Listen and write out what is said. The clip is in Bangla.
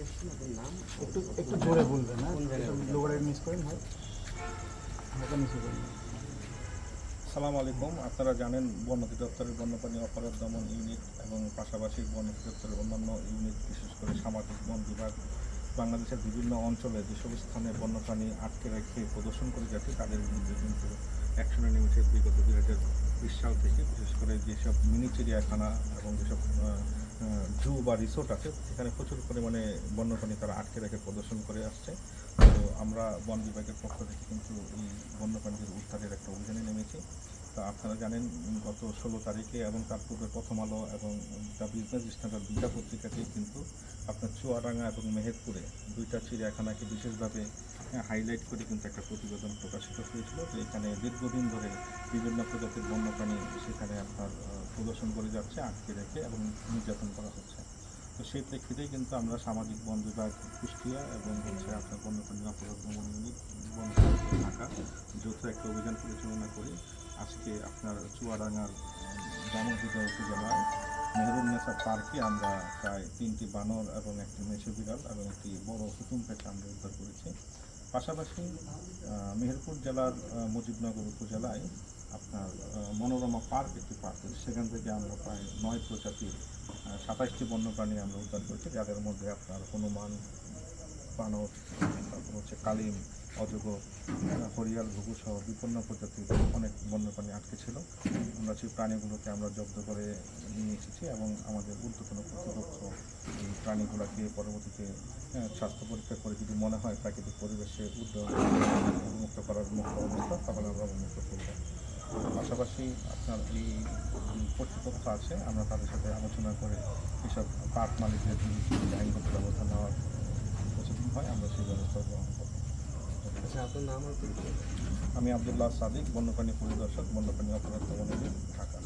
একটু একটু জোরে বলবেন হ্যাঁ? মিস করেন, হয়? সালাম আলাইকুম। আপনারা জানেন, বন অধিদপ্তরের বন্যপ্রাণী অপরাধ দমন ইউনিট এবং পাশাপাশি বন অধিদপ্তরের অন্যান্য ইউনিট, বিশেষ করে সামাজিক বন বিভাগ বাংলাদেশের বিভিন্ন অঞ্চলে যেসব স্থানে বন্যপ্রাণী আটকে রেখে প্রদর্শন করে যাচ্ছে, তাদের বিরুদ্ধে কিন্তু অ্যাকশনে নেমেছে বিগত দুই হাজার বিশ সাল থেকে বিশেষ করে যেসব মিনি চিড়িয়াখানা এবং যেসব জু বা রিসোর্ট আছে, সেখানে প্রচুর পরিমাণে বন্যপ্রাণী তারা আটকে রেখে প্রদর্শন করে আসছে। তো আমরা বন বিভাগের পক্ষ থেকে কিন্তু এই বন্যপ্রাণীদের উদ্ধারের একটা অভিযানে নেমেছি। তা আপনারা জানেন গত ষোলো তারিখে এবং তার পূর্বে প্রথম আলো এবং দ্য বিজনেস স্ট্যান্ডার্ড দুইটা পত্রিকাতেই কিন্তু আপনার চুয়াডাঙ্গা এবং মেহেরপুরে দুইটা চিড়িয়াখানাকে বিশেষভাবে হাইলাইট করে কিন্তু একটা প্রতিবেদন প্রকাশিত হয়েছিল যে এখানে দীর্ঘদিন ধরে বিভিন্ন প্রজাতির বন্যপ্রাণী সেখানে আপনার প্রদর্শন করে যাচ্ছে, আটকে রেখে এবং নির্যাতন করা হচ্ছে। তো সেই প্রেক্ষিতেই কিন্তু আমরা সামাজিক বন বিভাগ, কুষ্টিয়া এবং হচ্ছে আপনার বন্যপ্রাণী অপরাধ দমন ইউনিট বন ঢাকা যৌথ একটা অভিযান পরিচালনা করি। আজকে আপনার চুয়াডাঙ্গার জামুদিদা উপজেলায় মেহরুন্নেসা পার্কে আমরা প্রায় তিনটি বানর এবং একটি মেছো বিড়াল এবং একটি বড় হুতুম পেঁচা আমরা উদ্ধার করেছি পাশাপাশি মেহেরপুর জেলার মুজিবনগর উপজেলায় আপনার মনোরমা পার্ক একটি পার্ক। সেখান থেকে আমরা প্রায় নয় প্রজাতির সাতাইশটি বন্যপ্রাণী আমরা উদ্ধার করেছি, যাদের মধ্যে আপনার হনুমান, বানর, তারপর হচ্ছে কালিম আহ, হরিয়াল ঘুঘু সহ বিপন্ন প্রজাতির অনেক বন্যপ্রাণী আটকে ছিল। আমরা সেই প্রাণীগুলোকে আমরা জব্দ করে নিয়ে এসেছি এবং আমাদের ঊর্ধ্বতন কর্তৃপক্ষ এই প্রাণীগুলোকে পরবর্তীতে আহ, স্বাস্থ্য পরীক্ষা করে যদি মনে হয় প্রাকৃতিক পরিবেশে মুক্ত করার মুক্ত অবস্থা তাহলে আমরা মুক্ত করব। পাশাপাশি আপনার এই কর্তৃপক্ষ আছে আমরা তাদের সাথে আলোচনা করে এসব পার্ক মালিকদের আইনগত ব্যবস্থা নেওয়ার প্রতিদিন হয় আমরা সেই ব্যবস্থা গ্রহণ করব। আমি আবদুল্লাহ সাদিক বন্যপ্রাণী পরিদর্শক বন্যপ্রাণী অপরাধ ঢাকা।